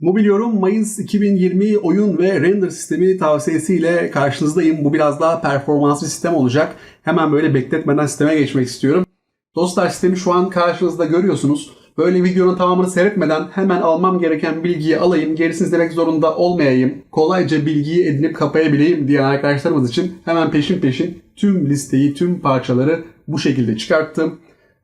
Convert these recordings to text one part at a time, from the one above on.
Mobiliyorum Mayıs 2020 oyun ve render sistemi tavsiyesiyle karşınızdayım. Bu biraz daha performanslı sistem olacak. Hemen böyle bekletmeden sisteme geçmek istiyorum. Dostlar sistemi şu an karşınızda görüyorsunuz. Böyle videonun tamamını seyretmeden hemen almam gereken bilgiyi alayım, gerisini izlemek zorunda olmayayım, kolayca bilgiyi edinip kapayabileyim diyen arkadaşlarımız için hemen peşin peşin tüm listeyi, tüm parçaları bu şekilde çıkarttım.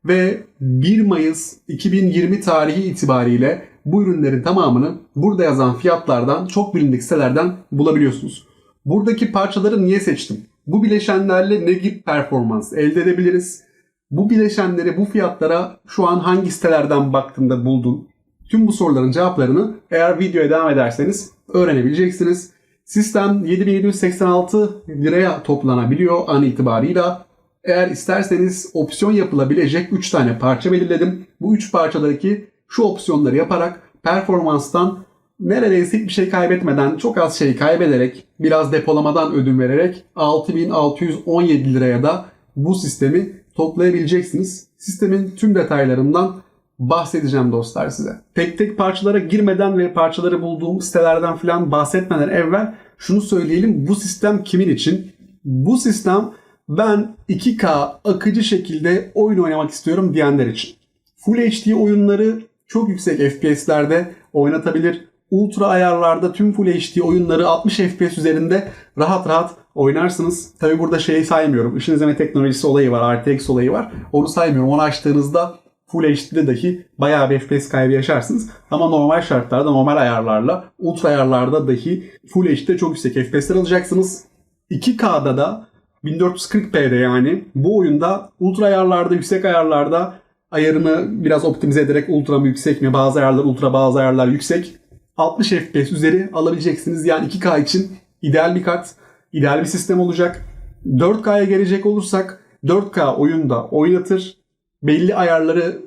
Ve 1 Mayıs 2020 tarihi itibariyle bu ürünlerin tamamını burada yazan fiyatlardan çok bilindik sitelerden bulabiliyorsunuz. Buradaki parçaları niye seçtim? Bu bileşenlerle ne gibi performans elde edebiliriz? Bu bileşenleri bu fiyatlara şu an hangi sitelerden baktığında buldun? Tüm bu soruların cevaplarını eğer videoya devam ederseniz öğrenebileceksiniz. Sistem 7786 liraya toplanabiliyor an itibarıyla. Eğer isterseniz opsiyon yapılabilecek 3 tane parça belirledim. Bu 3 parçadaki şu opsiyonları yaparak performanstan neredeyse hiçbir şey kaybetmeden, çok az şey kaybederek, biraz depolamadan ödün vererek 6617 liraya da bu sistemi toplayabileceksiniz. Sistemin tüm detaylarından bahsedeceğim dostlar size. Tek tek parçalara girmeden ve parçaları bulduğum sitelerden falan bahsetmeden evvel şunu söyleyelim. Bu sistem kimin için? Bu sistem ben 2K akıcı şekilde oyun oynamak istiyorum diyenler için. Full HD oyunları çok yüksek FPS'lerde oynatabilir. Ultra ayarlarda tüm Full HD oyunları 60 FPS üzerinde rahat rahat oynarsınız. Tabi burada şeyi saymıyorum. Işın izleme teknolojisi olayı var, RTX olayı var. Onu saymıyorum. Onu açtığınızda Full HD'de dahi bayağı bir FPS kaybı yaşarsınız. Ama normal şartlarda, normal ayarlarla, ultra ayarlarda dahi Full HD'de çok yüksek FPS'ler alacaksınız. 2K'da da 1440p'de yani bu oyunda ultra ayarlarda, yüksek ayarlarda ayarını biraz optimize ederek ultra mı yüksek mi bazı ayarlar ultra bazı ayarlar yüksek 60 FPS üzeri alabileceksiniz. Yani 2K için ideal bir kart, ideal bir sistem olacak. 4K'ya gelecek olursak 4K oyunda oynatır. Belli ayarları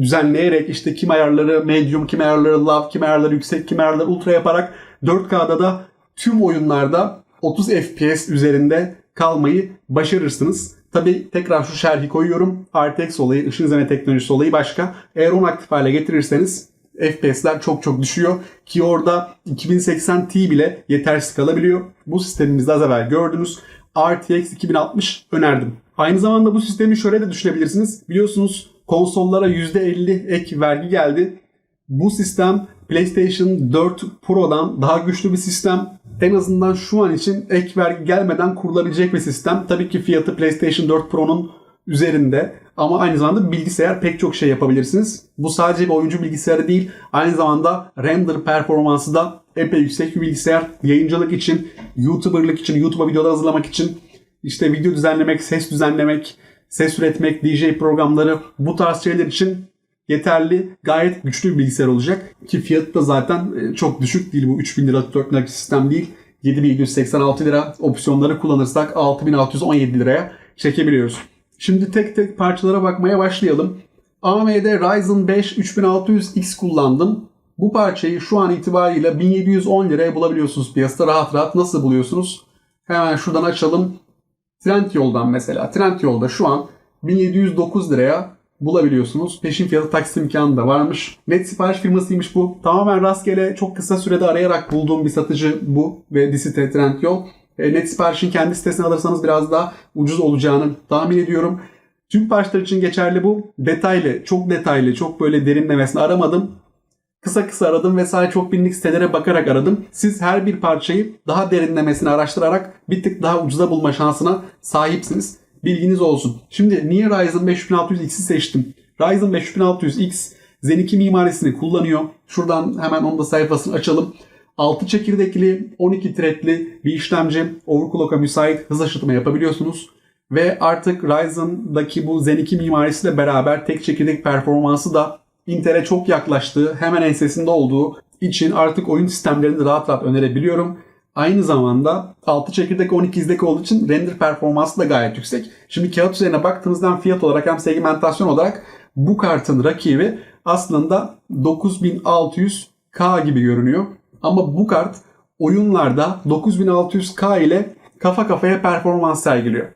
düzenleyerek işte kim ayarları medium, kim ayarları low, kim ayarları yüksek, kim ayarları ultra yaparak 4K'da da tüm oyunlarda 30 FPS üzerinde kalmayı başarırsınız. Tabi tekrar şu şerhi koyuyorum. RTX olayı, ışın izleme teknolojisi olayı başka. Eğer onu aktif hale getirirseniz FPS'ler çok çok düşüyor. Ki orada 2080 Ti bile yetersiz kalabiliyor. Bu sistemimizde az evvel gördünüz. RTX 2060 önerdim. Aynı zamanda bu sistemi şöyle de düşünebilirsiniz. Biliyorsunuz konsollara %50 ek vergi geldi. Bu sistem PlayStation 4 Pro'dan daha güçlü bir sistem. En azından şu an için ek vergi gelmeden kurulabilecek bir sistem. Tabii ki fiyatı PlayStation 4 Pro'nun üzerinde ama aynı zamanda bilgisayar pek çok şey yapabilirsiniz. Bu sadece bir oyuncu bilgisayarı değil, aynı zamanda render performansı da epey yüksek bir bilgisayar. Yayıncılık için, YouTuber'lık için, YouTube'a videolar hazırlamak için, işte video düzenlemek, ses düzenlemek, ses üretmek, DJ programları bu tarz şeyler için yeterli, gayet güçlü bir bilgisayar olacak. Ki fiyatı da zaten e, çok düşük değil bu 3000 lira 4000 lira sistem değil. 7786 lira opsiyonları kullanırsak 6617 liraya çekebiliyoruz. Şimdi tek tek parçalara bakmaya başlayalım. AMD Ryzen 5 3600X kullandım. Bu parçayı şu an itibariyle 1710 liraya bulabiliyorsunuz piyasada rahat rahat. Nasıl buluyorsunuz? Hemen şuradan açalım. Trendyol'dan mesela. Trendyol'da şu an 1709 liraya bulabiliyorsunuz. Peşin fiyatı taksit imkanı da varmış. Net sipariş firmasıymış bu. Tamamen rastgele çok kısa sürede arayarak bulduğum bir satıcı bu ve Disite Trendyol. E, net siparişin kendi sitesine alırsanız biraz daha ucuz olacağını tahmin ediyorum. Tüm parçalar için geçerli bu. Detaylı, çok detaylı, çok böyle derinlemesine aramadım. Kısa kısa aradım ve sadece çok binlik sitelere bakarak aradım. Siz her bir parçayı daha derinlemesine araştırarak bir tık daha ucuza bulma şansına sahipsiniz. Bilginiz olsun. Şimdi niye Ryzen 5600X'i seçtim? Ryzen 5600X Zen 2 mimarisini kullanıyor. Şuradan hemen onun da sayfasını açalım. 6 çekirdekli, 12 threadli bir işlemci. Overclock'a müsait hız aşıtma yapabiliyorsunuz. Ve artık Ryzen'daki bu Zen 2 mimarisiyle beraber tek çekirdek performansı da Intel'e çok yaklaştığı, hemen ensesinde olduğu için artık oyun sistemlerini rahat rahat önerebiliyorum. Aynı zamanda 6 çekirdek 12 izdek olduğu için render performansı da gayet yüksek. Şimdi kağıt üzerine baktığınızdan fiyat olarak hem segmentasyon olarak bu kartın rakibi aslında 9600K gibi görünüyor. Ama bu kart oyunlarda 9600K ile kafa kafaya performans sergiliyor.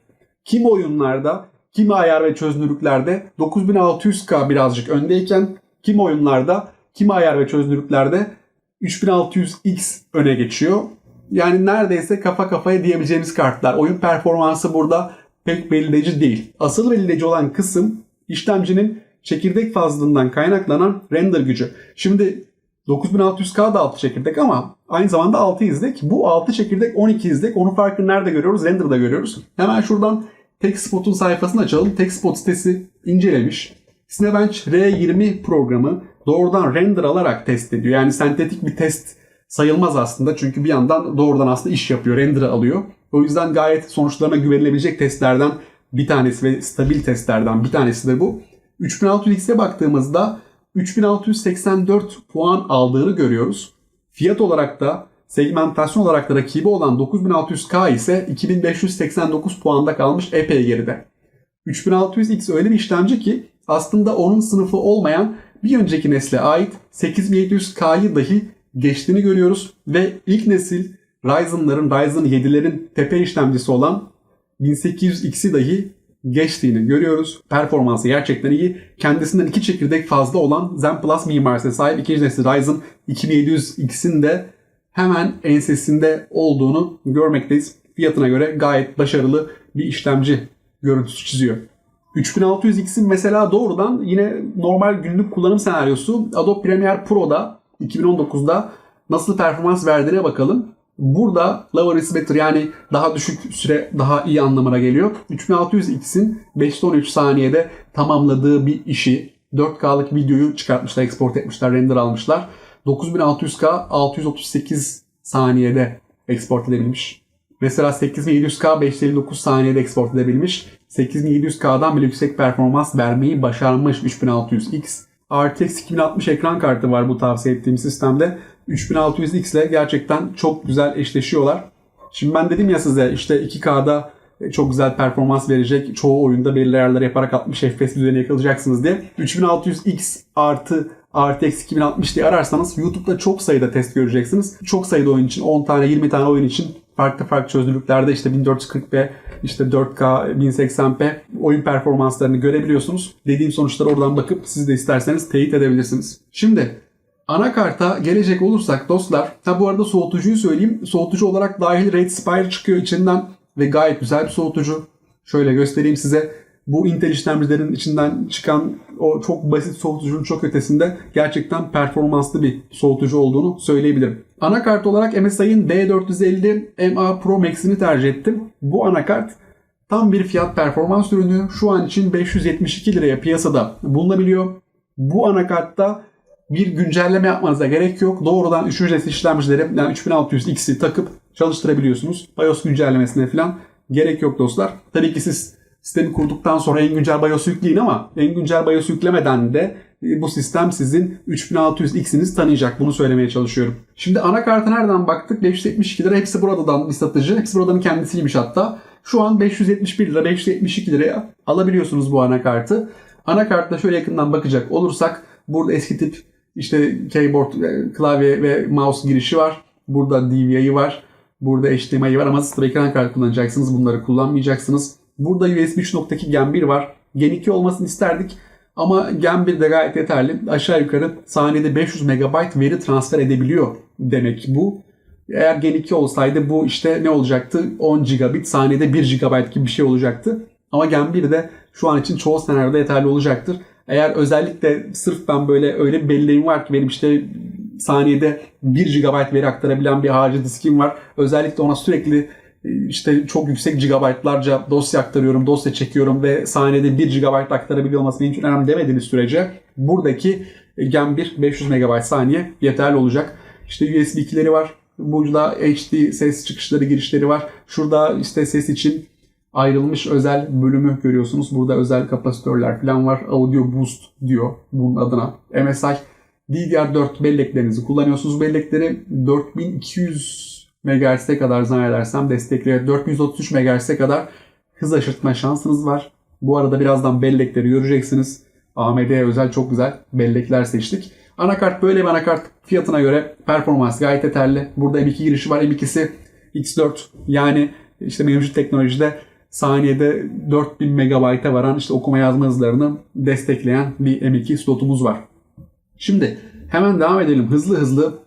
Kimi oyunlarda, kimi ayar ve çözünürlüklerde 9600K birazcık öndeyken kimi oyunlarda, kimi ayar ve çözünürlüklerde 3600X öne geçiyor. Yani neredeyse kafa kafaya diyebileceğimiz kartlar. Oyun performansı burada pek belirleyici değil. Asıl belirleyici olan kısım işlemcinin çekirdek fazlalığından kaynaklanan render gücü. Şimdi 9600K da 6 çekirdek ama aynı zamanda 6 izlek. Bu 6 çekirdek 12 izlek. Onun farkını nerede görüyoruz? Render'da görüyoruz. Hemen şuradan TechSpot'un sayfasını açalım. TechSpot sitesi incelemiş. Cinebench R20 programı doğrudan render alarak test ediyor. Yani sentetik bir test sayılmaz aslında. Çünkü bir yandan doğrudan aslında iş yapıyor, render alıyor. O yüzden gayet sonuçlarına güvenilebilecek testlerden bir tanesi ve stabil testlerden bir tanesidir bu. 3600X'e baktığımızda 3684 puan aldığını görüyoruz. Fiyat olarak da segmentasyon olarak da rakibi olan 9600K ise 2589 puanda kalmış epey geride. 3600X öyle bir işlemci ki aslında onun sınıfı olmayan bir önceki nesle ait 8700K'yı dahi geçtiğini görüyoruz ve ilk nesil Ryzen'ların, Ryzen 7'lerin tepe işlemcisi olan 1800X'i dahi geçtiğini görüyoruz. Performansı gerçekten iyi. Kendisinden iki çekirdek fazla olan Zen Plus mimarisine sahip ikinci nesil Ryzen 2700X'in de hemen ensesinde olduğunu görmekteyiz. Fiyatına göre gayet başarılı bir işlemci görüntüsü çiziyor. 3600X'in mesela doğrudan yine normal günlük kullanım senaryosu Adobe Premiere Pro'da 2019'da nasıl performans verdiğine bakalım. Burada lower is better yani daha düşük süre daha iyi anlamına geliyor. 3600X'in 5-13 saniyede tamamladığı bir işi 4K'lık videoyu çıkartmışlar, export etmişler, render almışlar. 9600K 638 saniyede export edebilmiş. Mesela 8700K 559 saniyede export edebilmiş. 8700K'dan bile yüksek performans vermeyi başarmış 3600X. RTX 2060 ekran kartı var bu tavsiye ettiğim sistemde. 3600X ile gerçekten çok güzel eşleşiyorlar. Şimdi ben dedim ya size işte 2K'da çok güzel performans verecek. Çoğu oyunda belirli ayarlar yaparak 60 FPS düzeyine yakalayacaksınız diye. 3600X artı RTX 2060 diye ararsanız YouTube'da çok sayıda test göreceksiniz. Çok sayıda oyun için 10 tane 20 tane oyun için farklı farklı çözünürlüklerde işte 1440p, işte 4K, 1080p oyun performanslarını görebiliyorsunuz. Dediğim sonuçları oradan bakıp siz de isterseniz teyit edebilirsiniz. Şimdi anakarta gelecek olursak dostlar, ha bu arada soğutucuyu söyleyeyim. Soğutucu olarak dahil Red Spire çıkıyor içinden ve gayet güzel bir soğutucu. Şöyle göstereyim size. Bu Intel işlemcilerin içinden çıkan o çok basit soğutucunun çok ötesinde gerçekten performanslı bir soğutucu olduğunu söyleyebilirim. Anakart olarak MSI'ın B450 MA Pro Max'ini tercih ettim. Bu anakart tam bir fiyat performans ürünü. Şu an için 572 liraya piyasada bulunabiliyor. Bu anakartta bir güncelleme yapmanıza gerek yok. Doğrudan 3. nesil işlemcileri yani 3600X'i takıp çalıştırabiliyorsunuz. BIOS güncellemesine falan gerek yok dostlar. Tabii ki siz sistemi kurduktan sonra en güncel BIOS'u yükleyin ama en güncel BIOS'u yüklemeden de bu sistem sizin 3600X'iniz tanıyacak. Bunu söylemeye çalışıyorum. Şimdi anakarta nereden baktık? 572 lira. Hepsi buradan bir satıcı. Hepsi buradanın kendisiymiş hatta. Şu an 571 lira, 572 liraya alabiliyorsunuz bu anakartı. Anakartta şöyle yakından bakacak olursak burada eski tip işte keyboard, klavye ve mouse girişi var. Burada DVI var. Burada HDMI var ama siz ekran kullanacaksınız. Bunları kullanmayacaksınız. Burada USB 3.2 Gen 1 var. Gen 2 olmasını isterdik. Ama Gen 1 de gayet yeterli. Aşağı yukarı saniyede 500 MB veri transfer edebiliyor demek bu. Eğer Gen 2 olsaydı bu işte ne olacaktı? 10 gigabit saniyede 1 GB gibi bir şey olacaktı. Ama Gen 1 de şu an için çoğu senaryoda yeterli olacaktır. Eğer özellikle sırf ben böyle öyle bir belleğim var ki benim işte saniyede 1 GB veri aktarabilen bir harici diskim var. Özellikle ona sürekli işte çok yüksek gigabaytlarca dosya aktarıyorum, dosya çekiyorum ve saniyede 1 GB aktarabiliyor olması benim için önemli demediğiniz sürece buradaki Gen 1 500 MB saniye yeterli olacak. İşte USB 2'leri var. Burada HD ses çıkışları girişleri var. Şurada işte ses için ayrılmış özel bölümü görüyorsunuz. Burada özel kapasitörler falan var. Audio Boost diyor bunun adına. MSI DDR4 belleklerinizi kullanıyorsunuz. Bellekleri 4200 MHz'e kadar zannedersem destekliyor. 433 MHz'e kadar hız aşırtma şansınız var. Bu arada birazdan bellekleri göreceksiniz. AMD'ye özel çok güzel bellekler seçtik. Anakart böyle bir anakart fiyatına göre performans gayet yeterli. Burada M2 girişi var. M2'si X4 yani işte mevcut teknolojide saniyede 4000 MB'a varan işte okuma yazma hızlarını destekleyen bir M2 slotumuz var. Şimdi hemen devam edelim hızlı hızlı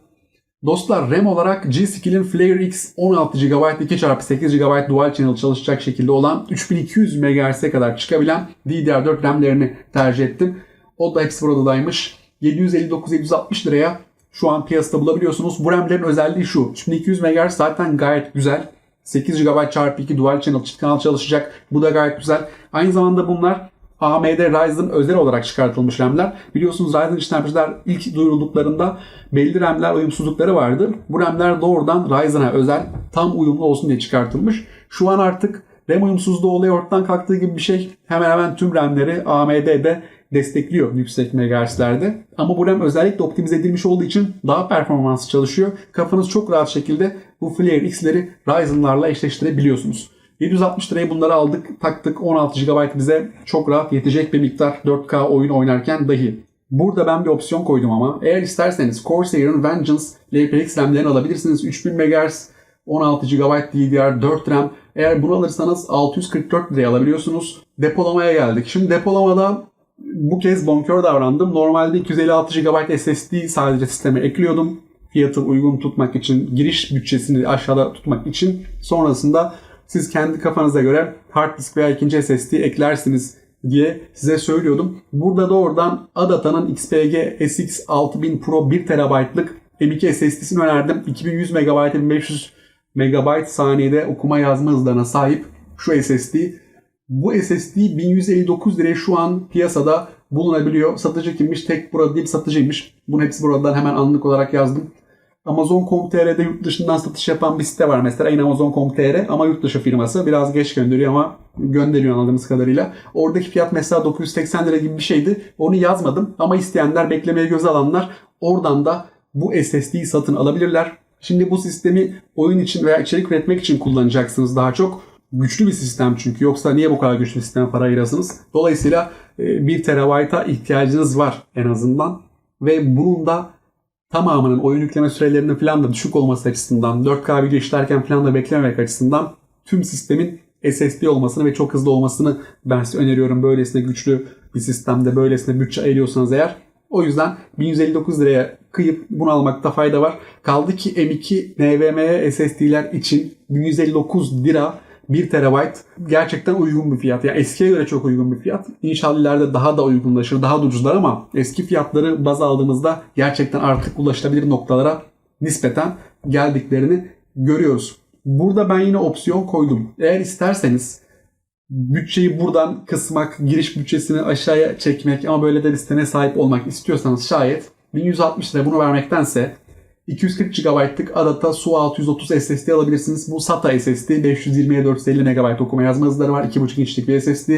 Dostlar RAM olarak G-Skill'in Flare X 16 GB 2x8 GB Dual Channel çalışacak şekilde olan 3200 MHz'e kadar çıkabilen DDR4 RAM'lerini tercih ettim. O da hepsi buradaymış. 759-760 liraya şu an piyasada bulabiliyorsunuz. Bu RAM'lerin özelliği şu. 3200 MHz zaten gayet güzel. 8 GB çarpı 2 Dual Channel çift kanal çalışacak. Bu da gayet güzel. Aynı zamanda bunlar AMD Ryzen özel olarak çıkartılmış RAM'ler. Biliyorsunuz Ryzen işlemciler ilk duyurulduklarında belli RAM'ler uyumsuzlukları vardı. Bu RAM'ler doğrudan Ryzen'a özel tam uyumlu olsun diye çıkartılmış. Şu an artık RAM uyumsuzluğu olayı ortadan kalktığı gibi bir şey. Hemen hemen tüm RAM'leri AMD'de destekliyor yüksek megahertzlerde. Ama bu RAM özellikle optimize edilmiş olduğu için daha performanslı çalışıyor. Kafanız çok rahat şekilde bu Flare X'leri Ryzen'larla eşleştirebiliyorsunuz. 760 liraya bunları aldık, taktık. 16 GB bize çok rahat yetecek bir miktar 4K oyun oynarken dahi. Burada ben bir opsiyon koydum ama eğer isterseniz Corsair'ın Vengeance LPX RAM'lerini alabilirsiniz. 3000 MHz 16 GB DDR4 RAM. Eğer bunu alırsanız 644 liraya alabiliyorsunuz. Depolamaya geldik. Şimdi depolamada bu kez bonkör davrandım. Normalde 256 GB SSD sadece sisteme ekliyordum. Fiyatı uygun tutmak için, giriş bütçesini aşağıda tutmak için. Sonrasında siz kendi kafanıza göre hard disk veya ikinci SSD eklersiniz diye size söylüyordum. Burada doğrudan Adata'nın XPG SX 6000 Pro 1 TB'lık M2 SSD'sini önerdim. 2100 MB 1500 MB saniyede okuma yazma hızlarına sahip şu SSD. Bu SSD 1159 liraya şu an piyasada bulunabiliyor. Satıcı kimmiş? Tek burada değil satıcıymış. Bunun hepsi buradan hemen anlık olarak yazdım. Amazon.com.tr'de yurt dışından satış yapan bir site var mesela. Yine Amazon.com.tr ama yurt dışı firması. Biraz geç gönderiyor ama gönderiyor anladığımız kadarıyla. Oradaki fiyat mesela 980 lira gibi bir şeydi. Onu yazmadım ama isteyenler, beklemeye göz alanlar oradan da bu SSD'yi satın alabilirler. Şimdi bu sistemi oyun için veya içerik üretmek için kullanacaksınız daha çok. Güçlü bir sistem çünkü. Yoksa niye bu kadar güçlü bir sisteme para ayırasınız? Dolayısıyla 1 terabayta ihtiyacınız var en azından. Ve bunun da tamamının oyun yükleme sürelerinin falan da düşük olması açısından, 4K video işlerken falan da beklememek açısından tüm sistemin SSD olmasını ve çok hızlı olmasını ben size öneriyorum. Böylesine güçlü bir sistemde, böylesine bütçe ayırıyorsanız eğer. O yüzden 1159 liraya kıyıp bunu almakta fayda var. Kaldı ki M2 NVMe SSD'ler için 1159 lira 1 TB gerçekten uygun bir fiyat. Yani eskiye göre çok uygun bir fiyat. İnşallah ileride daha da uygunlaşır, daha da ucuzlar ama eski fiyatları baz aldığımızda gerçekten artık ulaşılabilir noktalara nispeten geldiklerini görüyoruz. Burada ben yine opsiyon koydum. Eğer isterseniz bütçeyi buradan kısmak, giriş bütçesini aşağıya çekmek ama böyle de listene sahip olmak istiyorsanız şayet 1160 lira bunu vermektense 240 GB'lık adata Su 630 SSD alabilirsiniz. Bu SATA SSD 520'ye 450 MB okuma yazma hızları var. 2.5 inçlik bir SSD.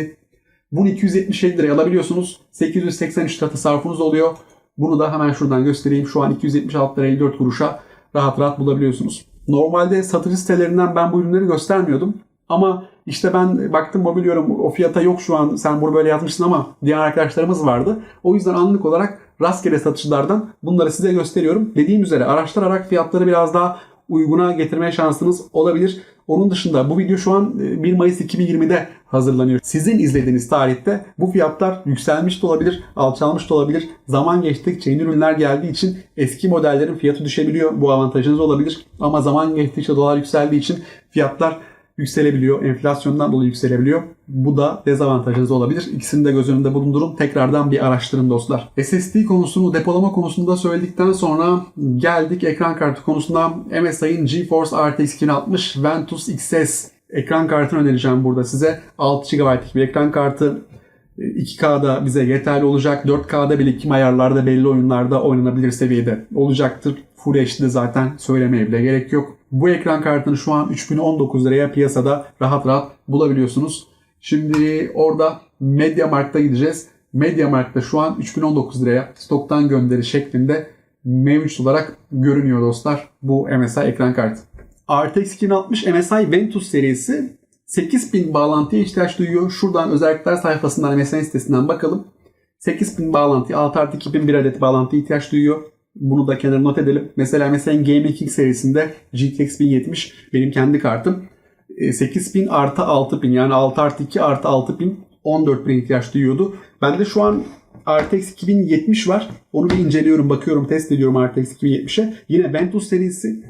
Bunu 277 liraya alabiliyorsunuz. 883 lira tasarrufunuz oluyor. Bunu da hemen şuradan göstereyim. Şu an 276 lira 54 kuruşa rahat rahat bulabiliyorsunuz. Normalde satıcı sitelerinden ben bu ürünleri göstermiyordum. Ama işte ben baktım mobiliyorum o fiyata yok şu an sen bunu böyle yazmışsın ama diğer arkadaşlarımız vardı. O yüzden anlık olarak rastgele satıcılardan bunları size gösteriyorum. Dediğim üzere araştırarak fiyatları biraz daha uyguna getirmeye şansınız olabilir. Onun dışında bu video şu an 1 Mayıs 2020'de hazırlanıyor. Sizin izlediğiniz tarihte bu fiyatlar yükselmiş de olabilir, alçalmış da olabilir. Zaman geçtikçe yeni ürünler geldiği için eski modellerin fiyatı düşebiliyor. Bu avantajınız olabilir. Ama zaman geçtikçe dolar yükseldiği için fiyatlar yükselebiliyor. Enflasyondan dolayı yükselebiliyor. Bu da dezavantajınız olabilir. İkisini de göz önünde bulundurun. Tekrardan bir araştırın dostlar. SSD konusunu depolama konusunda söyledikten sonra geldik ekran kartı konusuna. MSI'ın GeForce RTX 2060 Ventus XS ekran kartını önereceğim burada size. 6 GB'lik bir ekran kartı. 2K'da bize yeterli olacak. 4K'da bile kim ayarlarda belli oyunlarda oynanabilir seviyede olacaktır. Full HD'de zaten söylemeye bile gerek yok. Bu ekran kartını şu an 3019 liraya piyasada rahat rahat bulabiliyorsunuz. Şimdi orada MediaMarkt'a gideceğiz. MediaMarkt'ta şu an 3019 liraya stoktan gönderi şeklinde mevcut olarak görünüyor dostlar bu MSI ekran kartı. RTX 2060 MSI Ventus serisi 8000 bağlantıya ihtiyaç duyuyor. Şuradan özellikler sayfasından MSI sitesinden bakalım. 8000 bağlantı, 6 artı 2001 adet bağlantıya ihtiyaç duyuyor. Bunu da kenara not edelim. Mesela mesela Gaming King serisinde GTX 1070 benim kendi kartım. 8000 artı 6000 yani 6 artı 2 artı 6000 14000 ihtiyaç duyuyordu. Ben de şu an RTX 2070 var. Onu bir inceliyorum, bakıyorum, test ediyorum RTX 2070'e. Yine Ventus serisi.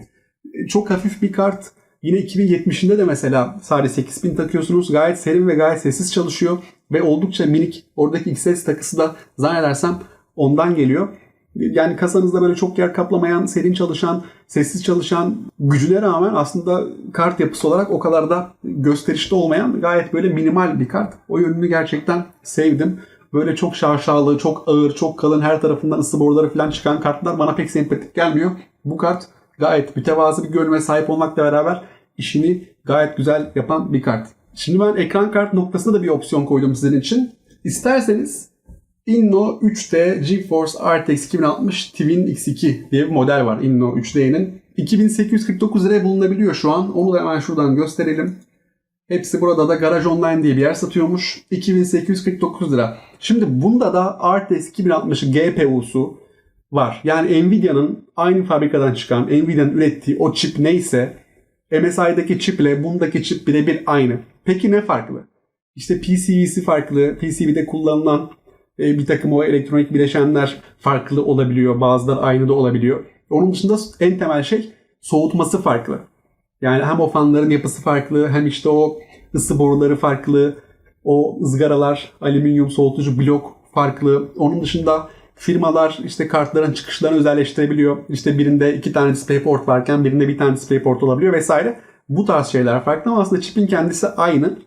Çok hafif bir kart. Yine 2070'inde de mesela sadece 8000 takıyorsunuz. Gayet serin ve gayet sessiz çalışıyor. Ve oldukça minik. Oradaki XS takısı da zannedersem ondan geliyor. Yani kasanızda böyle çok yer kaplamayan, serin çalışan, sessiz çalışan gücüne rağmen aslında kart yapısı olarak o kadar da gösterişli olmayan gayet böyle minimal bir kart. O yönünü gerçekten sevdim. Böyle çok şaşalı, çok ağır, çok kalın her tarafından ısı boruları falan çıkan kartlar bana pek sempatik gelmiyor. Bu kart gayet mütevazı bir görünüme sahip olmakla beraber işini gayet güzel yapan bir kart. Şimdi ben ekran kart noktasında da bir opsiyon koydum sizin için. İsterseniz Inno 3D GeForce RTX 2060 Twin X2 diye bir model var Inno 3D'nin. 2849 liraya bulunabiliyor şu an. Onu da hemen şuradan gösterelim. Hepsi burada da Garage Online diye bir yer satıyormuş. 2849 lira. Şimdi bunda da RTX 2060 GPU'su var. Yani Nvidia'nın aynı fabrikadan çıkan, Nvidia'nın ürettiği o çip neyse MSI'daki çip ile bundaki çip birebir aynı. Peki ne farklı? İşte PCB'si farklı, PCB'de kullanılan bir takım o elektronik bileşenler farklı olabiliyor. Bazıları aynı da olabiliyor. Onun dışında en temel şey soğutması farklı. Yani hem o fanların yapısı farklı hem işte o ısı boruları farklı. O ızgaralar, alüminyum soğutucu blok farklı. Onun dışında firmalar işte kartların çıkışlarını özelleştirebiliyor. İşte birinde iki tane DisplayPort varken birinde bir tane DisplayPort olabiliyor vesaire. Bu tarz şeyler farklı ama aslında çipin kendisi aynı.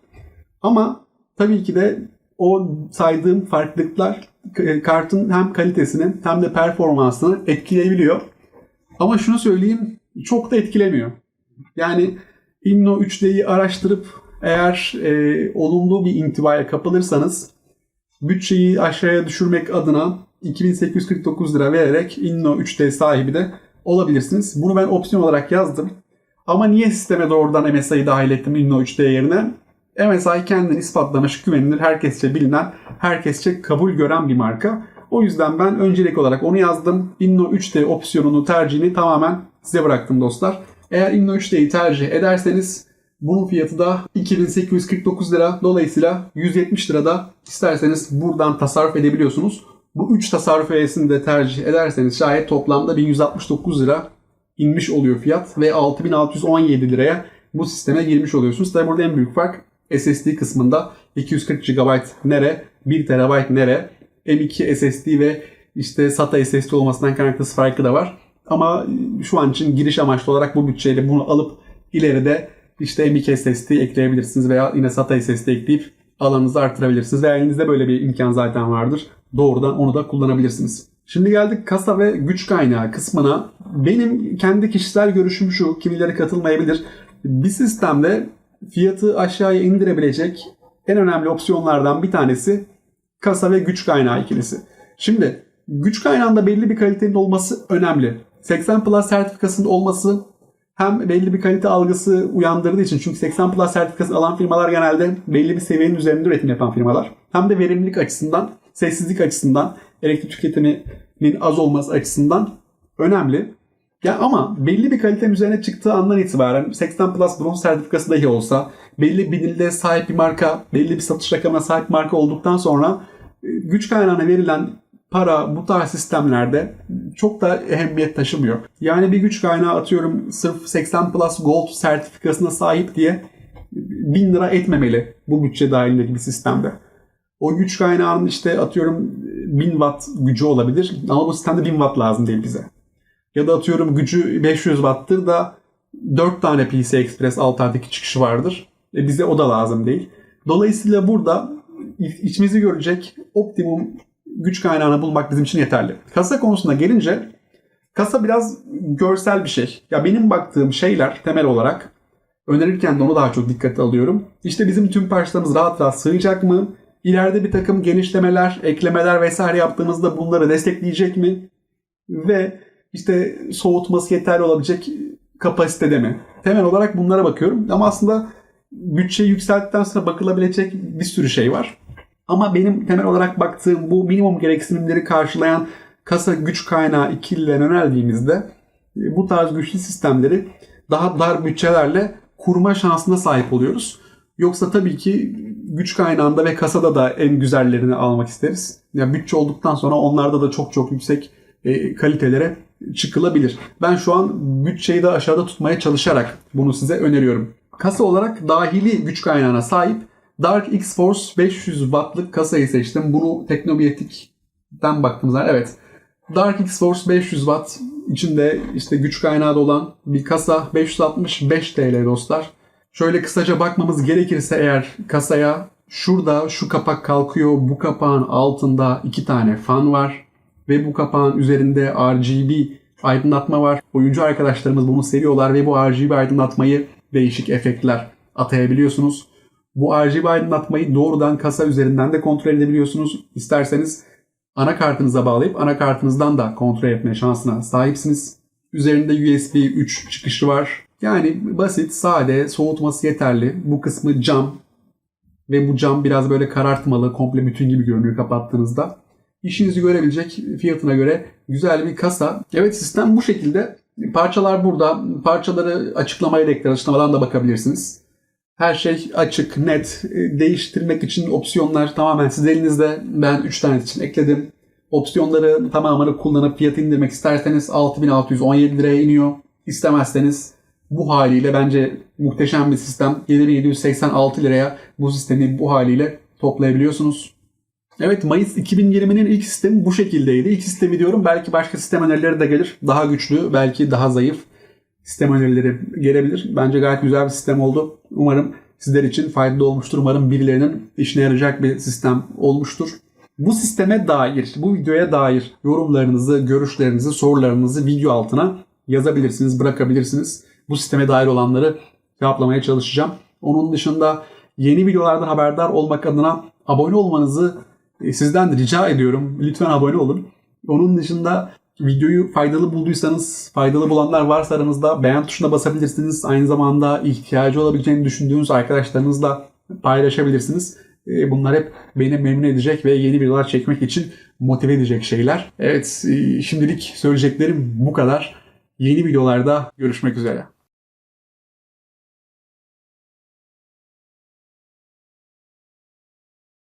Ama tabii ki de o saydığım farklılıklar kartın hem kalitesini hem de performansını etkileyebiliyor. Ama şunu söyleyeyim çok da etkilemiyor. Yani Inno 3D'yi araştırıp eğer e, olumlu bir intibaya kapılırsanız bütçeyi aşağıya düşürmek adına 2849 lira vererek Inno 3D sahibi de olabilirsiniz. Bunu ben opsiyon olarak yazdım. Ama niye sisteme doğrudan MSI'yi dahil ettim Inno 3D yerine? MSI kendini ispatlamış, güvenilir, herkesçe bilinen, herkesçe kabul gören bir marka. O yüzden ben öncelik olarak onu yazdım. Inno 3D opsiyonunu tercihini tamamen size bıraktım dostlar. Eğer Inno 3D'yi tercih ederseniz bunun fiyatı da 2849 lira. Dolayısıyla 170 lirada isterseniz buradan tasarruf edebiliyorsunuz. Bu 3 tasarruf üyesini de tercih ederseniz şayet toplamda 1169 lira inmiş oluyor fiyat ve 6617 liraya bu sisteme girmiş oluyorsunuz. Tabi burada en büyük fark SSD kısmında 240 GB nere, 1 TB nere, M2 SSD ve işte SATA SSD olmasından kaynaklı farkı da var. Ama şu an için giriş amaçlı olarak bu bütçeyle bunu alıp ileride işte M2 SSD ekleyebilirsiniz veya yine SATA SSD ekleyip alanınızı artırabilirsiniz. Veya elinizde böyle bir imkan zaten vardır. Doğrudan onu da kullanabilirsiniz. Şimdi geldik kasa ve güç kaynağı kısmına. Benim kendi kişisel görüşüm şu, kimileri katılmayabilir. Bir sistemde fiyatı aşağıya indirebilecek en önemli opsiyonlardan bir tanesi kasa ve güç kaynağı ikilisi. Şimdi güç kaynağında belli bir kalitenin olması önemli. 80 Plus sertifikasının olması hem belli bir kalite algısı uyandırdığı için çünkü 80 Plus sertifikası alan firmalar genelde belli bir seviyenin üzerinde üretim yapan firmalar. Hem de verimlilik açısından, sessizlik açısından, elektrik tüketiminin az olması açısından önemli. Ya ama belli bir kalitenin üzerine çıktığı andan itibaren 80 Plus bronz sertifikası dahi olsa belli bir dilde sahip bir marka, belli bir satış rakamına sahip marka olduktan sonra güç kaynağına verilen para bu tarz sistemlerde çok da ehemmiyet taşımıyor. Yani bir güç kaynağı atıyorum sırf 80 Plus Gold sertifikasına sahip diye 1000 lira etmemeli bu bütçe dahilindeki bir sistemde. O güç kaynağının işte atıyorum 1000 watt gücü olabilir ama bu sistemde 1000 watt lazım değil bize. Ya da atıyorum gücü 500 watt'tır da 4 tane PCI Express 6 artı çıkışı vardır. E bize o da lazım değil. Dolayısıyla burada içimizi görecek optimum güç kaynağını bulmak bizim için yeterli. Kasa konusuna gelince kasa biraz görsel bir şey. Ya benim baktığım şeyler temel olarak önerirken de onu daha çok dikkate alıyorum. İşte bizim tüm parçalarımız rahat rahat sığacak mı? İleride bir takım genişlemeler, eklemeler vesaire yaptığımızda bunları destekleyecek mi? Ve işte soğutması yeterli olabilecek kapasitede mi? Temel olarak bunlara bakıyorum. Ama aslında bütçeyi yükselttikten sonra bakılabilecek bir sürü şey var. Ama benim temel olarak baktığım bu minimum gereksinimleri karşılayan kasa güç kaynağı ikililerine yöneldiğimizde e, bu tarz güçlü sistemleri daha dar bütçelerle kurma şansına sahip oluyoruz. Yoksa tabii ki güç kaynağında ve kasada da en güzellerini almak isteriz. Ya bütçe olduktan sonra onlarda da çok çok yüksek e, kalitelere çıkılabilir. Ben şu an bütçeyi de aşağıda tutmaya çalışarak bunu size öneriyorum. Kasa olarak dahili güç kaynağına sahip Dark X-Force 500 wattlık kasayı seçtim. Bunu Teknobiyetik'ten baktığımızda evet. Dark X-Force 500 watt içinde işte güç kaynağı da olan bir kasa 565 TL dostlar. Şöyle kısaca bakmamız gerekirse eğer kasaya şurada şu kapak kalkıyor. Bu kapağın altında iki tane fan var. Ve bu kapağın üzerinde RGB aydınlatma var. Oyuncu arkadaşlarımız bunu seviyorlar ve bu RGB aydınlatmayı değişik efektler atayabiliyorsunuz. Bu RGB aydınlatmayı doğrudan kasa üzerinden de kontrol edebiliyorsunuz. İsterseniz anakartınıza bağlayıp anakartınızdan da kontrol etme şansına sahipsiniz. Üzerinde USB 3 çıkışı var. Yani basit, sade, soğutması yeterli. Bu kısmı cam ve bu cam biraz böyle karartmalı, komple bütün gibi görünüyor kapattığınızda. İşinizi görebilecek fiyatına göre güzel bir kasa. Evet sistem bu şekilde. Parçalar burada. Parçaları açıklamaya da ekler. Açıklamadan da bakabilirsiniz. Her şey açık, net. Değiştirmek için opsiyonlar tamamen siz elinizde. Ben 3 tane için ekledim. Opsiyonları tamamını kullanıp fiyatı indirmek isterseniz 6617 liraya iniyor. İstemezseniz bu haliyle bence muhteşem bir sistem. 7786 liraya bu sistemi bu haliyle toplayabiliyorsunuz. Evet Mayıs 2020'nin ilk sistemi bu şekildeydi. İlk sistemi diyorum belki başka sistem önerileri de gelir. Daha güçlü belki daha zayıf sistem önerileri gelebilir. Bence gayet güzel bir sistem oldu. Umarım sizler için faydalı olmuştur. Umarım birilerinin işine yarayacak bir sistem olmuştur. Bu sisteme dair, bu videoya dair yorumlarınızı, görüşlerinizi, sorularınızı video altına yazabilirsiniz, bırakabilirsiniz. Bu sisteme dair olanları cevaplamaya çalışacağım. Onun dışında yeni videolardan haberdar olmak adına abone olmanızı sizden de rica ediyorum. Lütfen abone olun. Onun dışında videoyu faydalı bulduysanız, faydalı bulanlar varsa aranızda beğen tuşuna basabilirsiniz. Aynı zamanda ihtiyacı olabileceğini düşündüğünüz arkadaşlarınızla paylaşabilirsiniz. E, Bunlar hep beni memnun edecek ve yeni videolar çekmek için motive edecek şeyler. Evet, e, şimdilik söyleyeceklerim bu kadar. Yeni videolarda görüşmek üzere.